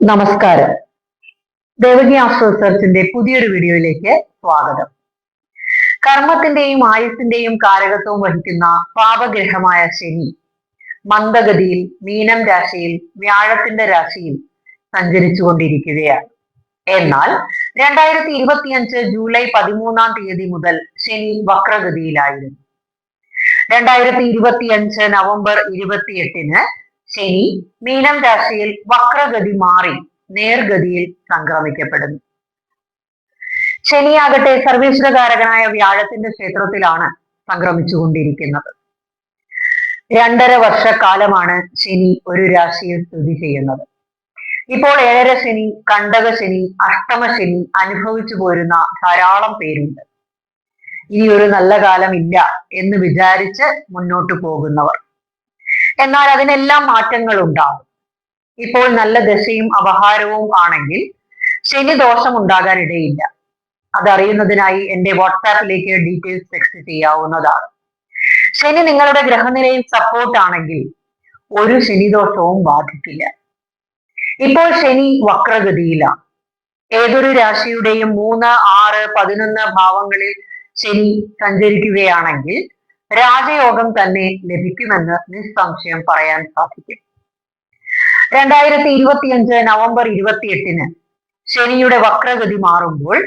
നമസ്കാരം. ദേവകി ആസ്ട്രോ റിസർച്ചിന്റെ പുതിയൊരു വീഡിയോയിലേക്ക് സ്വാഗതം. കർമ്മത്തിന്റെയും ആയുസിന്റെയും കാരകത്വം വഹിക്കുന്ന പാപഗ്രഹമായ ശനി മന്ദഗതിയിൽ മീനം രാശിയിൽ വ്യാഴത്തിന്റെ രാശിയിൽ സഞ്ചരിച്ചു കൊണ്ടിരിക്കുകയാണ് എന്നാൽ രണ്ടായിരത്തി ഇരുപത്തിയഞ്ച് ജൂലൈ പതിമൂന്നാം തീയതി മുതൽ ശനി വക്രഗതിയിലായിരുന്നു. രണ്ടായിരത്തി ഇരുപത്തിയഞ്ച് നവംബർ ഇരുപത്തിയെട്ടിന് ശനി മീനം രാശിയിൽ വക്രഗതി മാറി നേർഗതിയിൽ സംക്രമിക്കപ്പെടുന്നു. ശനിയാകട്ടെ സർവീശ്വരകാരകനായ വ്യാഴത്തിന്റെ ക്ഷേത്രത്തിലാണ് സംക്രമിച്ചുകൊണ്ടിരിക്കുന്നത്. രണ്ടര വർഷക്കാലമാണ് ശനി ഒരു രാശിയിൽ സ്ഥിതി ചെയ്യുന്നത്. ഇപ്പോൾ ഏഴര ശനി കണ്ടക ശനി അഷ്ടമ ശനി അനുഭവിച്ചു പോരുന്ന ധാരാളം പേരുണ്ട്. ഇനി ഒരു നല്ല കാലം ഇല്ല എന്ന് വിചാരിച്ച് മുന്നോട്ട് പോകുന്നവർ. എന്നാൽ അതിനെല്ലാം മാറ്റങ്ങൾ ഉണ്ടാകും ഇപ്പോൾ നല്ല ദശയും അപഹാരവും ആണെങ്കിൽ ശനി ദോഷം ഉണ്ടാകാൻ ഇടയില്ല. അതറിയുന്നതിനായി എന്റെ വാട്സാപ്പിലേക്ക് ഡീറ്റെയിൽസ് ടെക്സ്റ്റ് ചെയ്യാവുന്നതാണ്. ശനി നിങ്ങളുടെ ഗ്രഹനിലയിൽ സപ്പോർട്ട് ആണെങ്കിൽ ഒരു ശനിദോഷവും ബാധിക്കില്ല. ഇപ്പോൾ ശനി വക്രഗതിയിലാണ്. ഏതൊരു രാശിയുടെയും മൂന്ന് ആറ് പതിനൊന്ന് ഭാവങ്ങളിൽ ശനി സഞ്ചരിക്കുകയാണെങ്കിൽ രാജയോഗം തന്നെ ലഭിക്കുമെന്ന് നിസ്സംശയം പറയാൻ സാധിക്കും. രണ്ടായിരത്തി ഇരുപത്തിയഞ്ച് നവംബർ ഇരുപത്തിയെട്ടിന് ശനിയുടെ വക്രഗതി മാറുമ്പോൾ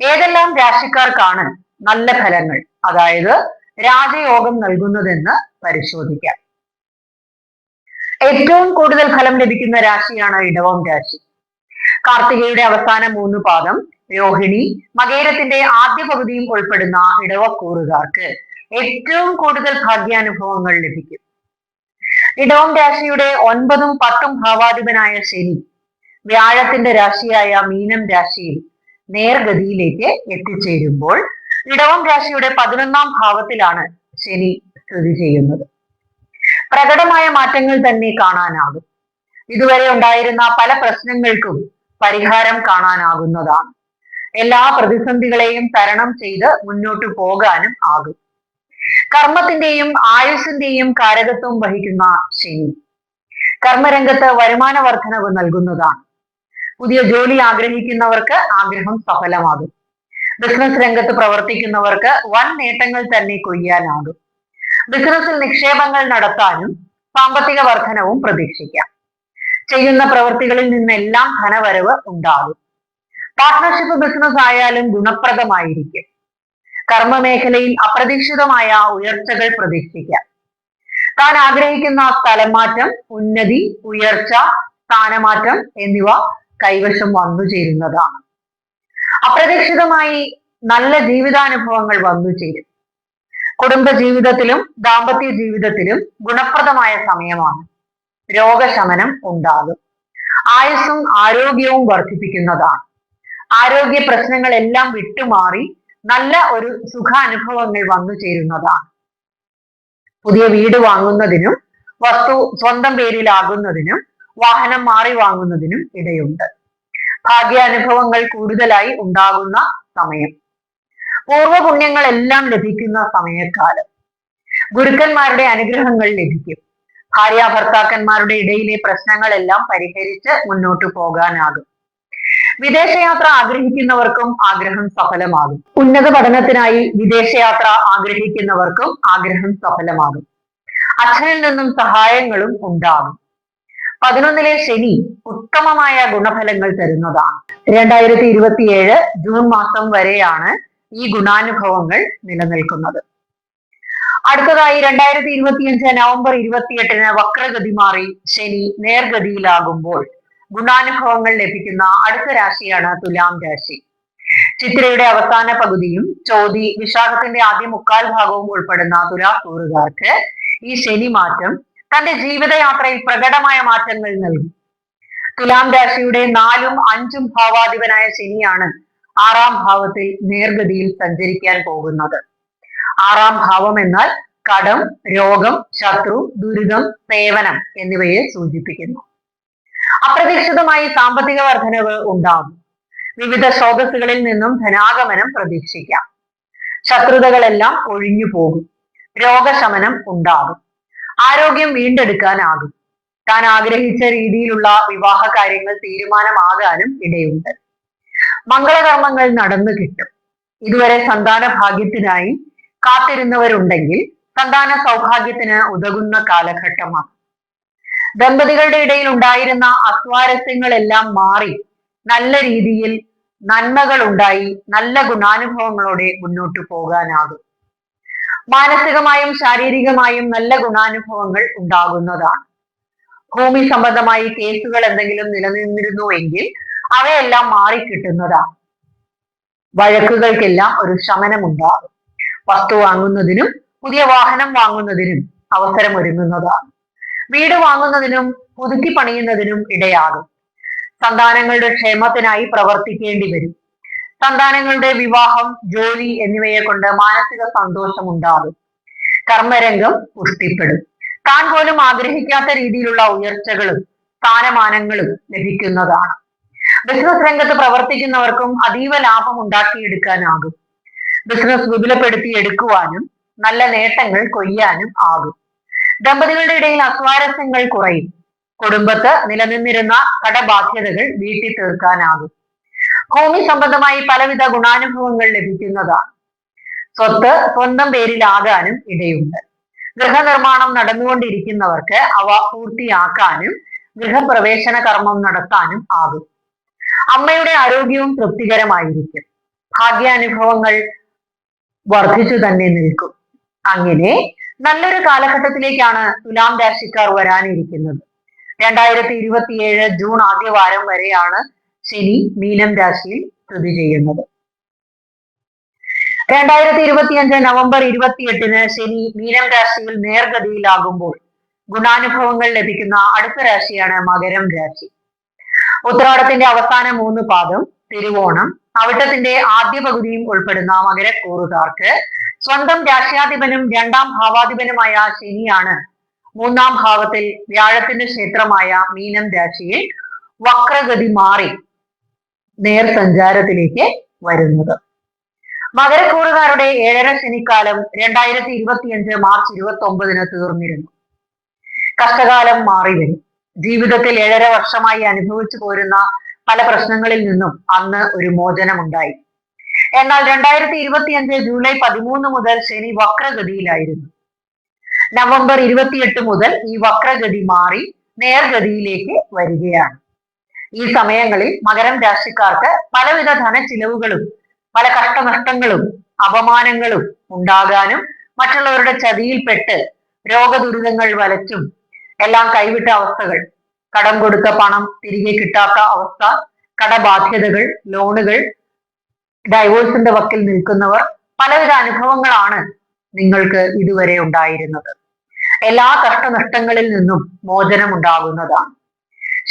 ഏതെല്ലാം രാശിക്കാർക്കാണ് നല്ല ഫലങ്ങൾ? അതായത് രാജയോഗം നൽകുന്നതെന്ന് പരിശോധിക്കാം. ഏറ്റവും കൂടുതൽ ഫലം ലഭിക്കുന്ന രാശിയാണ് ഇടവം രാശി. കാർത്തികയുടെ അവസാന മൂന്ന് പാദം രോഹിണി മകേരത്തിന്റെ ആദ്യ പകുതിയും ഉൾപ്പെടുന്ന ഇടവക്കൂറുകാർക്ക് ഏറ്റവും കൂടുതൽ ഭാഗ്യാനുഭവങ്ങൾ ലഭിക്കും. ഇടവം രാശിയുടെ ഒൻപതും പത്തും ഭാവാധിപനായ ശനി വ്യാഴത്തിന്റെ രാശിയായ മീനം രാശിയിൽ നേർഗതിയിലേക്ക് എത്തിച്ചേരുമ്പോൾ ഇടവം രാശിയുടെ പതിനൊന്നാം ഭാവത്തിലാണ് ശനി സ്ഥിതി ചെയ്യുന്നത്. പ്രകടമായ മാറ്റങ്ങൾ തന്നെ കാണാനാകും. ഇതുവരെ ഉണ്ടായിരുന്ന പല പ്രശ്നങ്ങൾക്കും പരിഹാരം കാണാനാകുന്നതാണ്. എല്ലാ പ്രതിസന്ധികളെയും തരണം ചെയ്ത് മുന്നോട്ട് പോകാനും ആകും. കർമ്മത്തിന്റെയും ആയുസിന്റെയും കാരകത്വം വഹിക്കുന്ന ശനി. കർമ്മരംഗത്ത് വരുമാന വർധനവ് നൽകുന്നതാണ്. പുതിയ ജോലി ആഗ്രഹിക്കുന്നവർക്ക് ആഗ്രഹം സഫലമാകും. ബിസിനസ് രംഗത്ത് പ്രവർത്തിക്കുന്നവർക്ക് വൻ നേട്ടങ്ങൾ തന്നെ കൊയ്യാനാകും. ബിസിനസ്സിൽ നിക്ഷേപങ്ങൾ നടത്താനും സാമ്പത്തിക വർധനവും പ്രതീക്ഷിക്കാം. ചെയ്യുന്ന പ്രവൃത്തികളിൽ നിന്നെല്ലാം ധനവരവ് ഉണ്ടാകും. പാർട്ട്ണർഷിപ്പ് ബിസിനസ് ആയാലും ഗുണപ്രദമായിരിക്കും. കർമ്മമേഖലയിൽ അപ്രതീക്ഷിതമായ ഉയർച്ചകൾ പ്രതീക്ഷിക്കാം. താൻ ആഗ്രഹിക്കുന്ന സ്ഥലം മാറ്റം ഉന്നതി ഉയർച്ച സ്ഥാനമാറ്റം എന്നിവ കൈവശം വന്നു ചേരുന്നതാണ്. അപ്രതീക്ഷിതമായി നല്ല ജീവിതാനുഭവങ്ങൾ വന്നു ചേരും. കുടുംബ ജീവിതത്തിലും ദാമ്പത്യ ജീവിതത്തിലും ഗുണപ്രദമായ സമയമാണ്. രോഗശമനം ഉണ്ടാകും. ആയുസ്സും ആരോഗ്യവും വർദ്ധിപ്പിക്കുന്നതാണ്. ആരോഗ്യ പ്രശ്നങ്ങളെല്ലാം വിട്ടുമാറി നല്ല ഒരു സുഖാനുഭവങ്ങൾ വന്നു ചേരുന്നതാണ്. പുതിയ വീട് വാങ്ങുന്നതിനും വസ്തു സ്വന്തം പേരിലാകുന്നതിനും വാഹനം മാറി വാങ്ങുന്നതിനും ഇടയുണ്ട്. ഭാഗ്യാനുഭവങ്ങൾ കൂടുതലായി ഉണ്ടാകുന്ന സമയം. പൂർവപുണ്യങ്ങളെല്ലാം ലഭിക്കുന്ന സമയക്കാലം. ഗുരുക്കന്മാരുടെ അനുഗ്രഹങ്ങൾ ലഭിക്കും. ഭാര്യ ഭർത്താക്കന്മാരുടെ ഇടയിലെ പ്രശ്നങ്ങളെല്ലാം പരിഹരിച്ച് മുന്നോട്ട് പോകാനാകും. വിദേശയാത്ര ആഗ്രഹിക്കുന്നവർക്കും ആഗ്രഹം സഫലമാകും. ഉന്നത പഠനത്തിനായി വിദേശയാത്ര ആഗ്രഹിക്കുന്നവർക്കും ആഗ്രഹം സഫലമാകും. അച്ഛനിൽ നിന്നും സഹായങ്ങളും ഉണ്ടാകും. പതിനൊന്നിലെ ശനി ഉത്തമമായ ഗുണഫലങ്ങൾ തരുന്നതാണ്. രണ്ടായിരത്തി ഇരുപത്തിയേഴ് ജൂൺ മാസം വരെയാണ് ഈ ഗുണാനുഭവങ്ങൾ നിലനിൽക്കുന്നത്. അടുത്തതായി രണ്ടായിരത്തി ഇരുപത്തിയഞ്ച് നവംബർ ഇരുപത്തിയെട്ടിന് വക്രഗതി മാറി ശനി നേർഗതിയിലാകുമ്പോൾ ഗുണാനുഭവങ്ങൾ ലഭിക്കുന്ന അടുത്ത രാശിയാണ് തുലാം രാശി. ചിത്രയുടെ അവസാന പകുതിയും ചോതി വിശാഖത്തിന്റെ ആദ്യ മുക്കാൽ ഭാഗവും ഉൾപ്പെടുന്ന തുലാക്കൂറുകാർക്ക് ഈ ശനി മാറ്റം തന്റെ ജീവിതയാത്രയിൽ പ്രകടമായ മാറ്റങ്ങൾ നൽകും. തുലാം രാശിയുടെ നാലും അഞ്ചും ഭാവാധിപനായ ശനിയാണ് ആറാം ഭാവത്തിൽ നേർഗതിയിൽ സഞ്ചരിക്കാൻ പോകുന്നത്. ആറാം ഭാവം എന്നാൽ കടം രോഗം ശത്രു ദുരിതം സേവനം എന്നിവയെ സൂചിപ്പിക്കുന്നു. അപ്രതീക്ഷിതമായി സാമ്പത്തിക വർധനവ് ഉണ്ടാകും. വിവിധ സ്രോതസ്സുകളിൽ നിന്നും ധനാഗമനം പ്രതീക്ഷിക്കാം. ശത്രുതകളെല്ലാം ഒഴിഞ്ഞു പോകും. രോഗശമനം ഉണ്ടാകും. ആരോഗ്യം വീണ്ടെടുക്കാനാകും. താൻ ആഗ്രഹിച്ച രീതിയിലുള്ള വിവാഹ കാര്യങ്ങൾ തീരുമാനമാകാനും ഇടയുണ്ട്. മംഗളകർമ്മങ്ങൾ നടന്നു കിട്ടും. ഇതുവരെ സന്താന ഭാഗ്യത്തിനായി കാത്തിരുന്നവരുണ്ടെങ്കിൽ സന്താന സൗഭാഗ്യത്തിന് ഉതകുന്ന കാലഘട്ടമാണ്. ദമ്പതികളുടെ ഇടയിൽ ഉണ്ടായിരുന്ന അസ്വാരസ്യങ്ങളെല്ലാം മാറി നല്ല രീതിയിൽ നന്മകൾ ഉണ്ടായി നല്ല ഗുണാനുഭവങ്ങളോടെ മുന്നോട്ട് പോകാനാകും. മാനസികമായും ശാരീരികമായും നല്ല ഗുണാനുഭവങ്ങൾ ഉണ്ടാകുന്നതാണ്. ഭൂമി സംബന്ധമായി കേസുകൾ എന്തെങ്കിലും നിലനിന്നിരുന്നുവെങ്കിൽ അവയെല്ലാം മാറിക്കിട്ടുന്നതാണ്. വഴക്കുകൾക്കെല്ലാം ഒരു ശമനമുണ്ടാകും. വസ്തു വാങ്ങുന്നതിനും പുതിയ വാഹനം വാങ്ങുന്നതിനും അവസരം ഒരുങ്ങുന്നതാണ്. വീട് വാങ്ങുന്നതിനും പുതുക്കി പണിയുന്നതിനും ഇടയാകും. സന്താനങ്ങളുടെ ക്ഷേമത്തിനായി പ്രവർത്തിക്കേണ്ടി വരും. സന്താനങ്ങളുടെ വിവാഹം ജോലി എന്നിവയെ കൊണ്ട് മാനസിക സന്തോഷം ഉണ്ടാകും കർമ്മരംഗം പുഷ്ടിപ്പെടും. താൻ പോലും ആഗ്രഹിക്കാത്ത രീതിയിലുള്ള ഉയർച്ചകളും സ്ഥാനമാനങ്ങളും ലഭിക്കുന്നതാണ്. ബിസിനസ് രംഗത്ത് പ്രവർത്തിക്കുന്നവർക്കും അതീവ ലാഭം ഉണ്ടാക്കിയെടുക്കാനാകും ബിസിനസ് വിപുലപ്പെടുത്തി എടുക്കുവാനും നല്ല നേട്ടങ്ങൾ കൊയ്യാനും ആകും. ദമ്പതികളുടെ ഇടയിൽ അസ്വാരസ്യങ്ങൾ കുറയും. കുടുംബത്ത് നിലനിന്നിരുന്ന കടബാധ്യതകൾ വീട്ടി തീർക്കാനാകും. ഭൂമി സംബന്ധമായി പലവിധ ഗുണാനുഭവങ്ങൾ ലഭിക്കുന്നതാണ്. സ്വത്ത് സ്വന്തം പേരിലാകാനും ഇടയുണ്ട്. ഗൃഹനിർമ്മാണം നടന്നുകൊണ്ടിരിക്കുന്നവർക്ക് അവ പൂർത്തിയാക്കാനും ഗൃഹപ്രവേശന കർമ്മം നടത്താനും ആകും. അമ്മയുടെ ആരോഗ്യവും തൃപ്തികരമായിരിക്കും. ഭാഗ്യാനുഭവങ്ങൾ വർദ്ധിച്ചു തന്നെ നിൽക്കും. അങ്ങനെ നല്ലൊരു കാലഘട്ടത്തിലേക്കാണ് തുലാം രാശിക്കാർ വരാനിരിക്കുന്നത്. രണ്ടായിരത്തി ഇരുപത്തിയേഴ് ജൂൺ ആദ്യവാരം വരെയാണ് ശനി മീനം രാശിയിൽ സ്ഥിതി ചെയ്യുന്നത്. രണ്ടായിരത്തി ഇരുപത്തിയഞ്ച് നവംബർ ഇരുപത്തിയെട്ടിന് ശനി മീനം രാശിയിൽ നേർഗതിയിലാകുമ്പോൾ ഗുണാനുഭവങ്ങൾ ലഭിക്കുന്ന അടുത്ത രാശിയാണ് മകരം രാശി. ഉത്രാടത്തിന്റെ അവസാന മൂന്ന് പാദം തിരുവോണം. അവിട്ടത്തിന്റെ ആദ്യ പകുതിയും ഉൾപ്പെടുന്ന മകരക്കൂറുകാർക്ക് സ്വന്തം രാശ്യാധിപനും രണ്ടാം ഭാവാധിപനുമായ ശനിയാണ്. മൂന്നാം ഭാവത്തിൽ വ്യാഴത്തിന്റെ ക്ഷേത്രമായ മീനം രാശിയിൽ വക്രഗതി മാറി നേർ സഞ്ചാരത്തിലേക്ക് വരുന്നത്. മകരക്കൂറുകാരുടെ ഏഴര ശനിക്കാലം രണ്ടായിരത്തി ഇരുപത്തിയഞ്ച് മാർച്ച് ഇരുപത്തി ഒമ്പതിന് തീർന്നിരുന്നു. കഷ്ടകാലം മാറി വരും. ജീവിതത്തിൽ ഏഴര വർഷമായി അനുഭവിച്ചു പോരുന്ന പല പ്രശ്നങ്ങളിൽ നിന്നും അന്ന് ഒരു മോചനമുണ്ടായി. എന്നാൽ രണ്ടായിരത്തി ഇരുപത്തിയഞ്ച് ജൂലൈ പതിമൂന്ന് മുതൽ ശനി വക്രഗതിയിലായിരുന്നു. നവംബർ ഇരുപത്തിയെട്ട് മുതൽ ഈ വക്രഗതി മാറി നേർഗതിയിലേക്ക് വരികയാണ്. ഈ സമയങ്ങളിൽ മകരം രാശിക്കാർക്ക് പലവിധ ധനച്ചിലവുകളും പല കഷ്ടനഷ്ടങ്ങളും അപമാനങ്ങളും ഉണ്ടാകാനും മറ്റുള്ളവരുടെ ചതിയിൽപ്പെട്ട് രോഗദുരിതങ്ങൾ വലച്ചും എല്ലാം കൈവിട്ട അവസ്ഥകൾ കടം കൊടുത്ത പണം തിരികെ കിട്ടാത്ത അവസ്ഥ കടബാധ്യതകൾ ലോണുകൾ ഡൈവോഴ്സിന്റെ വക്കിൽ നിൽക്കുന്നവർ പലവിധ അനുഭവങ്ങളാണ് നിങ്ങൾക്ക് ഇതുവരെ ഉണ്ടായിരുന്നത്. എല്ലാ കഷ്ടനഷ്ടങ്ങളിൽ നിന്നും മോചനം ഉണ്ടാകുന്നതാണ്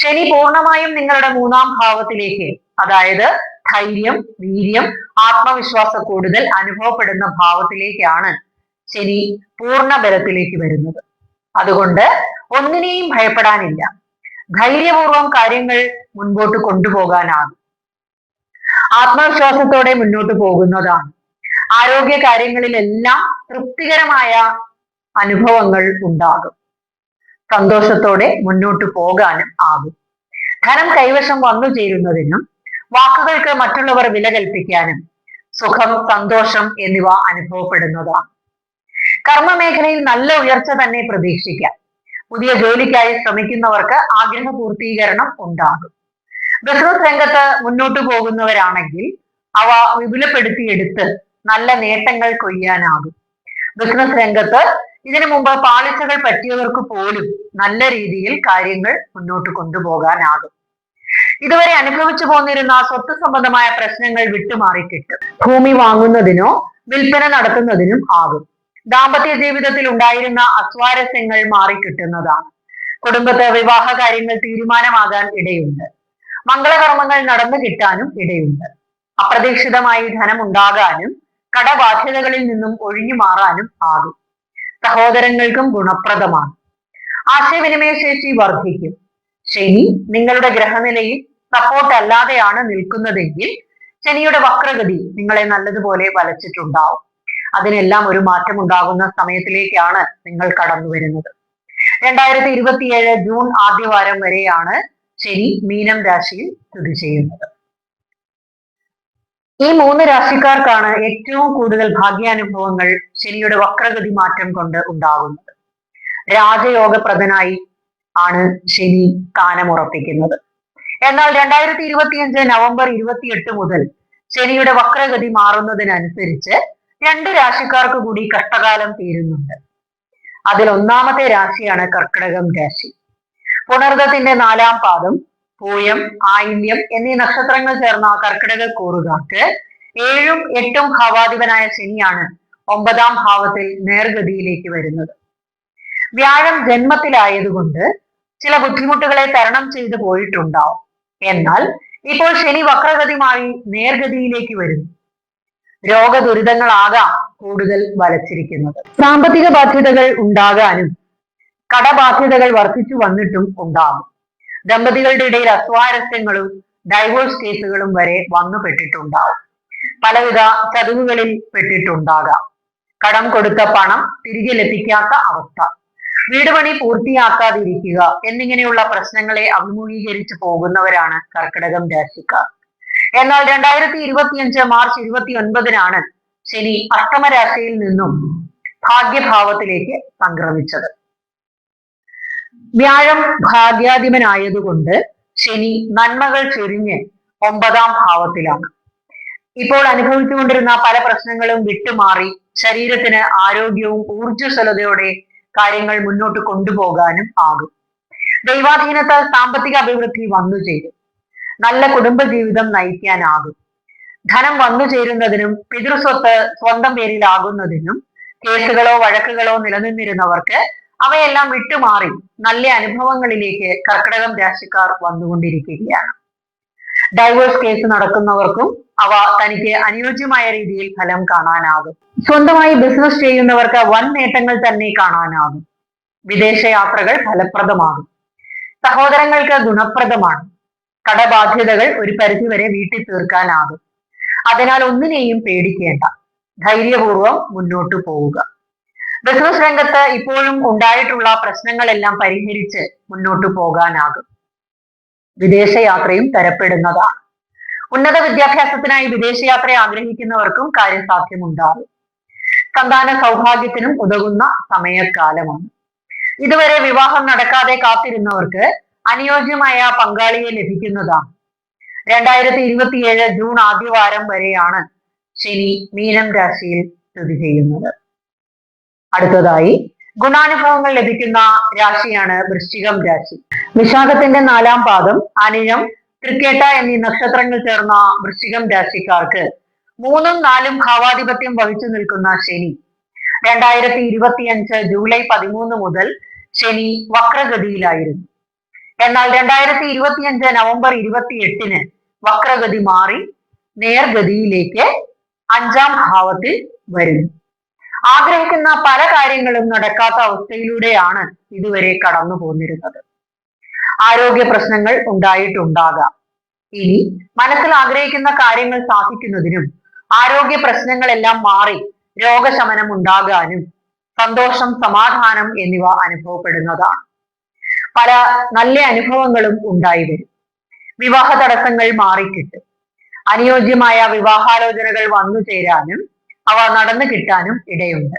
ശനി പൂർണമായും നിങ്ങളുടെ മൂന്നാം ഭാവത്തിലേക്ക് അതായത് ധൈര്യം വീര്യം ആത്മവിശ്വാസ കൂടുതൽ അനുഭവപ്പെടുന്ന ഭാവത്തിലേക്കാണ് ശനി പൂർണ ബലത്തിലേക്ക് വരുന്നത്. അതുകൊണ്ട് ഒന്നിനെയും ഭയപ്പെടാനില്ല. ധൈര്യപൂർവം കാര്യങ്ങൾ മുൻപോട്ട് കൊണ്ടുപോകാനാകും ആത്മവിശ്വാസത്തോടെ മുന്നോട്ട് പോകുന്നതാണ്. ആരോഗ്യ കാര്യങ്ങളിലെല്ലാം തൃപ്തികരമായ അനുഭവങ്ങൾ ഉണ്ടാകും. സന്തോഷത്തോടെ മുന്നോട്ട് പോകാനും ആകും. ധനം കൈവശം വന്നു ചേരുന്നതിനും വാക്കുകൾക്ക് മറ്റുള്ളവർ വില കൽപ്പിക്കാനും സുഖം സന്തോഷം എന്നിവ അനുഭവപ്പെടുന്നതാണ്. കർമ്മമേഖലയിൽ നല്ല ഉയർച്ച തന്നെ പ്രതീക്ഷിക്കാം. പുതിയ ജോലിക്കായി ശ്രമിക്കുന്നവർക്ക് ആഗ്രഹ പൂർത്തീകരണം ഉണ്ടാകും. ബിസിനസ് രംഗത്ത് മുന്നോട്ട് പോകുന്നവരാണെങ്കിൽ അവ വിപുലപ്പെടുത്തിയെടുത്ത് നല്ല നേട്ടങ്ങൾ കൊയ്യാനാകും. ബിസിനസ് രംഗത്ത് ഇതിനു മുമ്പ് പാളിച്ചകൾ പറ്റിയവർക്ക് പോലും നല്ല രീതിയിൽ കാര്യങ്ങൾ മുന്നോട്ട് കൊണ്ടുപോകാനാകും. ഇതുവരെ അനുഭവിച്ചു പോന്നിരുന്ന സ്വത്ത് സംബന്ധമായ പ്രശ്നങ്ങൾ വിട്ടുമാറിക്കിട്ടും. ഭൂമി വാങ്ങുന്നതിനോ വിൽപ്പന നടത്തുന്നതിനും ആകും. ദാമ്പത്യ ജീവിതത്തിൽ ഉണ്ടായിരുന്ന അസ്വാരസ്യങ്ങൾ മാറിക്കിട്ടുന്നതാണ്. കുടുംബത്തെ വിവാഹ കാര്യങ്ങൾ തീരുമാനമാകാൻ ഇടയുണ്ട്. മംഗളകർമ്മങ്ങൾ നടന്നു കിട്ടാനും ഇടയുണ്ട്. അപ്രതീക്ഷിതമായി ധനം ഉണ്ടാകാനും കടബാധ്യതകളിൽ നിന്നും ഒഴിഞ്ഞു മാറാനും ആകും. സഹോദരങ്ങൾക്കും ഗുണപ്രദമാണ്. ആശയവിനിമയ ശേഷി വർദ്ധിക്കും. ശനി നിങ്ങളുടെ ഗ്രഹനിലയിൽ സപ്പോർട്ട് അല്ലാതെയാണ് നിൽക്കുന്നതെങ്കിൽ ശനിയുടെ വക്രഗതി നിങ്ങളെ നല്ലതുപോലെ വലച്ചിട്ടുണ്ടാവും. അതിനെല്ലാം ഒരു മാറ്റം ഉണ്ടാകുന്ന സമയത്തിലേക്കാണ് നിങ്ങൾ കടന്നു വരുന്നത്. രണ്ടായിരത്തി ഇരുപത്തിയേഴ് ജൂൺ ആദ്യവാരം വരെയാണ് ശനി മീനം രാശിയിൽ സ്ഥിതി ചെയ്യുന്നത്. ഈ മൂന്ന് രാശിക്കാർക്കാണ് ഏറ്റവും കൂടുതൽ ഭാഗ്യാനുഭവങ്ങൾ ശനിയുടെ വക്രഗതി മാറ്റം കൊണ്ട് ഉണ്ടാകുന്നത്. രാജയോഗപ്രദനായി ആണ് ശനി സ്ഥാനമുറപ്പിക്കുന്നത് എന്നാൽ രണ്ടായിരത്തി ഇരുപത്തിയഞ്ച് നവംബർ ഇരുപത്തിയെട്ട് മുതൽ ശനിയുടെ വക്രഗതി മാറുന്നതിനനുസരിച്ച് രണ്ട് രാശിക്കാർക്ക് കൂടി കഷ്ടകാലം തീരുന്നുണ്ട്. അതിൽ ഒന്നാമത്തെ രാശിയാണ് കർക്കിടകം രാശി. പുണർദത്തിന്റെ നാലാം പാദം പൂയം ആയില്യം എന്നീ നക്ഷത്രങ്ങൾ ചേർന്ന കർക്കിടക കൂറുകാർക്ക് ഏഴും എട്ടും ഭാവാധിപനായ ശനിയാണ് ഒമ്പതാം ഭാവത്തിൽ നേർഗതിയിലേക്ക് വരുന്നത്. വ്യാഴം ജന്മത്തിലായതുകൊണ്ട് ചില ബുദ്ധിമുട്ടുകളെ തരണം ചെയ്തു പോയിട്ടുണ്ടാവും. എന്നാൽ ഇപ്പോൾ ശനി വക്രഗതി മാറി നേർഗതിയിലേക്ക് വരുന്നു. രോഗദുരിതങ്ങളാകാം കൂടുതൽ വലച്ചിരിക്കുന്നത്. സാമ്പത്തിക ബാധ്യതകൾ ഉണ്ടാകാനും കടബാധ്യതകൾ വർദ്ധിച്ചു വന്നിട്ടും ഉണ്ടാകും. ദമ്പതികളുടെ ഇടയിൽ അസ്വാരസ്യങ്ങളും ഡൈവോഴ്സ് കേസുകളും വരെ വന്നു പെട്ടിട്ടുണ്ടാവും പലവിധ ചതിവുകളിൽ പെട്ടിട്ടുണ്ടാകാം. കടം കൊടുത്ത പണം തിരികെ ലഭിക്കാത്ത അവസ്ഥ. വീട് പണി പൂർത്തിയാക്കാതിരിക്കുക എന്നിങ്ങനെയുള്ള പ്രശ്നങ്ങളെ അഭിമുഖീകരിച്ചു പോകുന്നവരാണ് കർക്കിടകം രാശിക്കാർ. എന്നാൽ രണ്ടായിരത്തി ഇരുപത്തിയഞ്ച് മാർച്ച് ഇരുപത്തി ഒൻപതിനാണ് ശനി അഷ്ടമരാശിയിൽ നിന്നും ഭാഗ്യഭാവത്തിലേക്ക് സംക്രമിച്ചത്. വ്യാഴം ഭാഗ്യാധിപനായതുകൊണ്ട് ശനി നന്മകൾ ചൊരിഞ്ഞ് ഒമ്പതാം ഭാവത്തിലാണ്. ഇപ്പോൾ അനുഭവിച്ചുകൊണ്ടിരുന്ന പല പ്രശ്നങ്ങളും വിട്ടുമാറി ശരീരത്തിന് ആരോഗ്യവും ഊർജസ്വലതയോടെ കാര്യങ്ങൾ മുന്നോട്ട് കൊണ്ടുപോകാനും ആകും. ദൈവാധീനത്താൽ സാമ്പത്തിക അഭിവൃദ്ധി വന്നു ചേരും. നല്ല കുടുംബജീവിതം നയിക്കാനാകും. ധനം വന്നു ചേരുന്നതിനും പിതൃസ്വത്ത് സ്വന്തം പേരിലാകുന്നതിനും കേസുകളോ വഴക്കുകളോ നിലനിന്നിരുന്നവർക്ക് അവയെല്ലാം വിട്ടുമാറി നല്ല അനുഭവങ്ങളിലേക്ക് കർക്കിടകം രാശിക്കാർ വന്നുകൊണ്ടിരിക്കുകയാണ്. ഡൈവേഴ്സ് കേസ് നടക്കുന്നവർക്കും അവ തനിക്ക് അനുയോജ്യമായ രീതിയിൽ ഫലം കാണാനാകും. സ്വന്തമായി ബിസിനസ് ചെയ്യുന്നവർക്ക് വൻ നേട്ടങ്ങൾ തന്നെ കാണാനാകും. വിദേശ യാത്രകൾ ഫലപ്രദമാകും. സഹോദരങ്ങൾക്ക് ഗുണപ്രദമാണ്. കടബാധ്യതകൾ ഒരു പരിധിവരെ വീട്ടിൽ തീർക്കാനാകും. അതിനാൽ ഒന്നിനെയും പേടിക്കേണ്ട. ധൈര്യപൂർവം മുന്നോട്ടു പോവുക. ബിസിനസ് രംഗത്ത് ഇപ്പോഴും ഉണ്ടായിട്ടുള്ള പ്രശ്നങ്ങളെല്ലാം പരിഹരിച്ച് മുന്നോട്ടു പോകാനാകും. വിദേശയാത്രയും തരപ്പെടുന്നതാണ്. ഉന്നത വിദ്യാഭ്യാസത്തിനായി വിദേശയാത്ര ആഗ്രഹിക്കുന്നവർക്കും കാര്യസാധ്യമുണ്ടാകും സന്താന സൗഭാഗ്യത്തിനും ഉതകുന്ന സമയക്കാലമാണ്. ഇതുവരെ വിവാഹം നടക്കാതെ കാത്തിരുന്നവർക്ക് അനുയോജ്യമായ പങ്കാളിയെ ലഭിക്കുന്നതാണ് രണ്ടായിരത്തി ഇരുപത്തിയേഴ് ജൂൺ ആദ്യവാരം വരെയാണ് ശനി മീനം രാശിയിൽ സ്ഥിതി ചെയ്യുന്നത്. അടുത്തതായി ഗുണാനുഭവങ്ങൾ ലഭിക്കുന്ന രാശിയാണ് വൃശ്ചികം രാശി. വിശാഖത്തിന്റെ നാലാം പാദം അനിഴം തൃക്കേട്ട എന്നീ നക്ഷത്രങ്ങൾ ചേർന്ന വൃശ്ചികം രാശിക്കാർക്ക് മൂന്നും നാലും ഭാവാധിപത്യം വഹിച്ചു നിൽക്കുന്ന ശനി. രണ്ടായിരത്തി ഇരുപത്തിയഞ്ച് ജൂലൈ പതിമൂന്ന് മുതൽ ശനി വക്രഗതിയിലായിരുന്നു. എന്നാൽ രണ്ടായിരത്തി ഇരുപത്തിയഞ്ച് നവംബർ ഇരുപത്തി എട്ടിന് വക്രഗതി മാറി നേർഗതിയിലേക്ക് അഞ്ചാം ഭാവത്തിൽ വരുന്നു. ആഗ്രഹിക്കുന്ന പല കാര്യങ്ങളും നടക്കാത്ത അവസ്ഥയിലൂടെയാണ് ഇതുവരെ കടന്നു പോന്നിരുന്നത്. ആരോഗ്യ പ്രശ്നങ്ങൾ ഉണ്ടായിട്ടുണ്ടാകാം. ഇനി മനസ്സിൽ ആഗ്രഹിക്കുന്ന കാര്യങ്ങൾ സാധിക്കുന്നതിനും ആരോഗ്യ പ്രശ്നങ്ങളെല്ലാം മാറി രോഗശമനം ഉണ്ടാകാനും സന്തോഷം സമാധാനം എന്നിവ അനുഭവപ്പെടുന്നതാണ്. പല നല്ല അനുഭവങ്ങളും ഉണ്ടായി വരും. വിവാഹ തടസ്സങ്ങൾ മാറിക്കിട്ടും. അനുയോജ്യമായ വിവാഹാലോചനകൾ വന്നു ചേരാനും അവ നടന്നു കിട്ടാനും ഇടയുണ്ട്.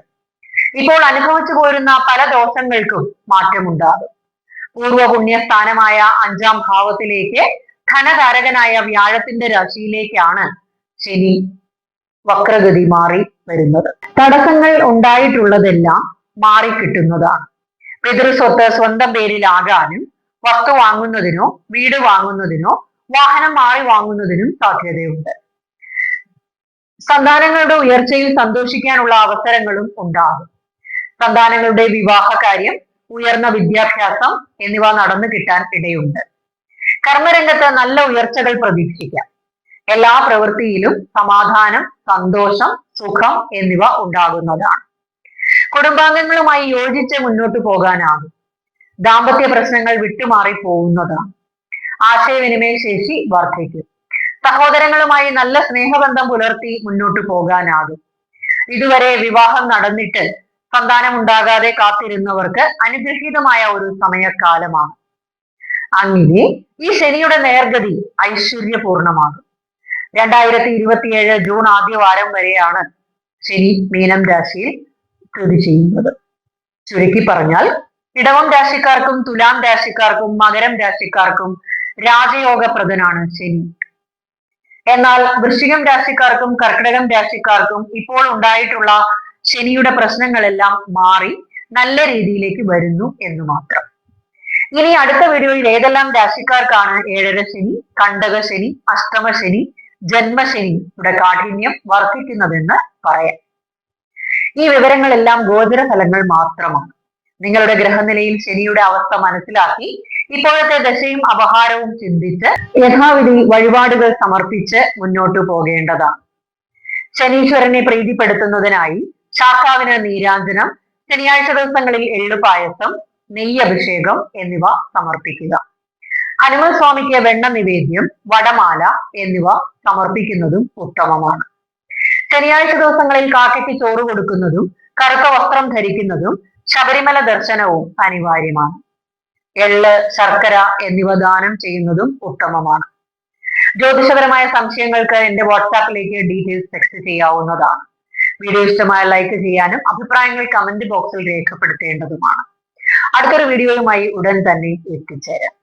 ഇപ്പോൾ അനുഭവിച്ചു പോരുന്ന പല ദോഷങ്ങൾക്കും മാറ്റമുണ്ടാകും. പൂർവ പുണ്യസ്ഥാനമായ അഞ്ചാം ഭാവത്തിലേക്ക് ധനകാരകനായ വ്യാഴത്തിന്റെ രാശിയിലേക്കാണ് ശനി വക്രഗതി മാറി വരുന്നത്. തടസ്സങ്ങൾ ഉണ്ടായിട്ടുള്ളതെല്ലാം മാറിക്കിട്ടുന്നതാണ്. പിതൃസ്വത്ത് സ്വന്തം പേരിലാകാനും വസ്തു വാങ്ങുന്നതിനോ വീട് വാങ്ങുന്നതിനോ വാഹനം മാറി വാങ്ങുന്നതിനും സാധ്യതയുണ്ട്. സന്താനങ്ങളുടെ ഉയർച്ചയിൽ സന്തോഷിക്കാനുള്ള അവസരങ്ങളും ഉണ്ടാകും. സന്താനങ്ങളുടെ വിവാഹ കാര്യം ഉയർന്ന വിദ്യാഭ്യാസം എന്നിവ നടന്നു കിട്ടാൻ ഇടയുണ്ട്. കർമ്മരംഗത്ത് നല്ല ഉയർച്ചകൾ പ്രതീക്ഷിക്കാം. എല്ലാ പ്രവൃത്തിയിലും സമാധാനം സന്തോഷം സുഖം എന്നിവ ഉണ്ടാകുന്നതാണ്. കുടുംബാംഗങ്ങളുമായി യോജിച്ച് മുന്നോട്ട് പോകാനാകും. ദാമ്പത്യ പ്രശ്നങ്ങൾ വിട്ടുമാറി പോകുന്നതാണ് ആശയവിനിമയ ശേഷി വർദ്ധിക്കും. സഹോദരങ്ങളുമായി നല്ല സ്നേഹബന്ധം പുലർത്തി മുന്നോട്ട് പോകാനാകും. ഇതുവരെ വിവാഹം നടന്നിട്ട് സന്താനം ഉണ്ടാകാതെ കാത്തിരുന്നവർക്ക് അനുഗ്രഹീതമായ ഒരു സമയക്കാലമാണ്. അങ്ങനെ ഈ ശനിയുടെ നേർഗതി ഐശ്വര്യപൂർണമാകും. രണ്ടായിരത്തി ഇരുപത്തിയേഴ് ജൂൺ ആദ്യവാരം വരെയാണ് ശനി മീനം രാശിയിൽ സ്ഥിതി ചെയ്യുന്നത്. ചുരുക്കി പറഞ്ഞാൽ ഇടവം രാശിക്കാർക്കും തുലാം രാശിക്കാർക്കും മകരം രാശിക്കാർക്കും രാജയോഗപ്രദനാണ് ശനി. എന്നാൽ വൃശ്ചികം രാശിക്കാർക്കും കർക്കിടകം രാശിക്കാർക്കും ഇപ്പോൾ ഉണ്ടായിട്ടുള്ള ശനിയുടെ പ്രശ്നങ്ങളെല്ലാം മാറി നല്ല രീതിയിലേക്ക് വരുന്നു എന്ന് മാത്രം. ഇനി അടുത്ത വീഡിയോയിൽ ഏതെല്ലാം രാശിക്കാർക്കാണ് ഏഴര ശനി കണ്ടക ശനി അഷ്ടമ ശനി ജന്മശനിയുടെ കാഠിന്യം വർദ്ധിക്കുന്നതെന്ന് പറയാം. ഈ വിവരങ്ങളെല്ലാം ഗോചര ഫലങ്ങൾ മാത്രമാണ്. നിങ്ങളുടെ ഗ്രഹനിലയിൽ ശനിയുടെ അവസ്ഥ മനസ്സിലാക്കി ഇപ്പോഴത്തെ ദശയും അപഹാരവും ചിന്തിച്ച് യഥാവിധി വഴിപാടുകൾ സമർപ്പിച്ച് മുന്നോട്ടു പോകേണ്ടതാണ്. ശനീശ്വരനെ പ്രീതിപ്പെടുത്തുന്നതിനായി ശാഖാവിന് നീരാഞ്ജനം ശനിയാഴ്ച ദിവസങ്ങളിൽ എള്ളുപായസം നെയ്യഭിഷേകം എന്നിവ സമർപ്പിക്കുക. ഹനുമൽ സ്വാമിക്ക് വെണ്ണ നിവേദ്യം വടമാല എന്നിവ സമർപ്പിക്കുന്നതും ഉത്തമമാണ്. ശനിയാഴ്ച ദിവസങ്ങളിൽ കാക്കയ്ക്ക് ചോറ് കൊടുക്കുന്നതും കറുത്ത വസ്ത്രം ധരിക്കുന്നതും ശബരിമല ദർശനവും അനിവാര്യമാണ്. എള്ള് ശർക്കര എന്നിവ ദാനം ചെയ്യുന്നതും ഉത്തമമാണ്. ജ്യോതിഷപരമായ സംശയങ്ങൾക്ക് എന്റെ വാട്സാപ്പിലേക്ക് ഡീറ്റെയിൽസ് ടെക്സ്റ്റ് ചെയ്യാവുന്നതാണ്. വീഡിയോ ഇഷ്ടമായ ലൈക്ക് ചെയ്യാനും അഭിപ്രായങ്ങൾ കമന്റ് ബോക്സിൽ രേഖപ്പെടുത്തേണ്ടതുമാണ്. അടുത്തൊരു വീഡിയോയുമായി ഉടൻ തന്നെ എത്തിച്ചേരാം.